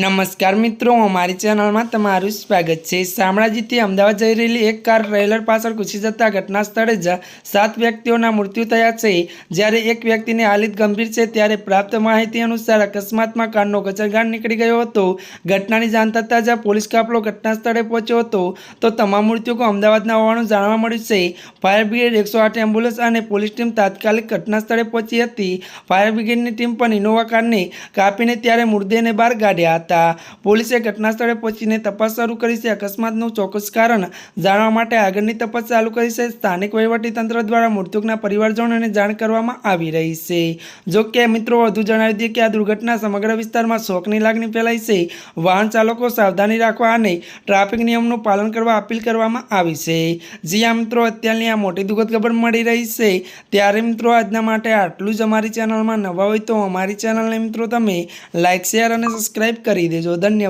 નમસ્કાર મિત્રો, અમારી ચેનલમાં તમારું સ્વાગત છે. શામળાજીથી અમદાવાદ જઈ રહેલી એક કાર ટ્રેલર પાછળ ઘૂસી જતા ઘટના સ્થળે જ સાત વ્યક્તિઓના મૃત્યુ થયા છે. જ્યારે એક વ્યક્તિની હાલત ગંભીર છે, ત્યારે પ્રાપ્ત માહિતી અનુસાર અકસ્માતમાં કારનો કચરગાંઠ નીકળી ગયો હતો. ઘટનાની જાણ થતાં જ પોલીસ કાફલો ઘટના સ્થળે પહોંચ્યો હતો. તો તમામ મૃત્યુકો અમદાવાદના હોવાનું જાણવા મળ્યું છે. ફાયર બ્રિગેડ એકસો આઠ એમ્બ્યુલન્સ અને પોલીસ ટીમ તાત્કાલિક ઘટના સ્થળે પહોંચી હતી. ફાયર બ્રિગેડની ટીમ પણ ઇનોવા કારને કાપીને ત્યારે મૃતદેહને બહાર કાઢ્યા હતા. પોલીસે ઘટના સ્થળે પહોંચીને તપાસ શરૂ કરી છે. અકસ્માતનું ચોક્કસ કારણ જાણવા માટે આગળની તપાસ ચાલુ કરી છે. સ્થાનિક તંત્ર દ્વારા મૃતકના પરિવારજનોને જાણ કરવામાં આવી રહી છે. જો કે, મિત્રો, વધુ જણાવી દઈએ કે આ દુર્ઘટના સમગ્ર વિસ્તારમાં શોકની લાગણી ફેલાઈ છે. વાહન ચાલકો સાવધાની રાખવા અને ટ્રાફિક નિયમનું પાલન કરવા અપીલ કરવામાં આવી છે. જી આ મિત્રો, અત્યારની આ મોટી દુઃખદ ખબર મળી રહી છે. ત્યારે, મિત્રો, આજના માટે આટલું જ અમારી ચેનલમાં નવા હોય તો અમારી ચેનલને, મિત્રો, તમે લાઇક શેર અને સબસ્ક્રાઈબ કરી દેજો. ધન્યવાદ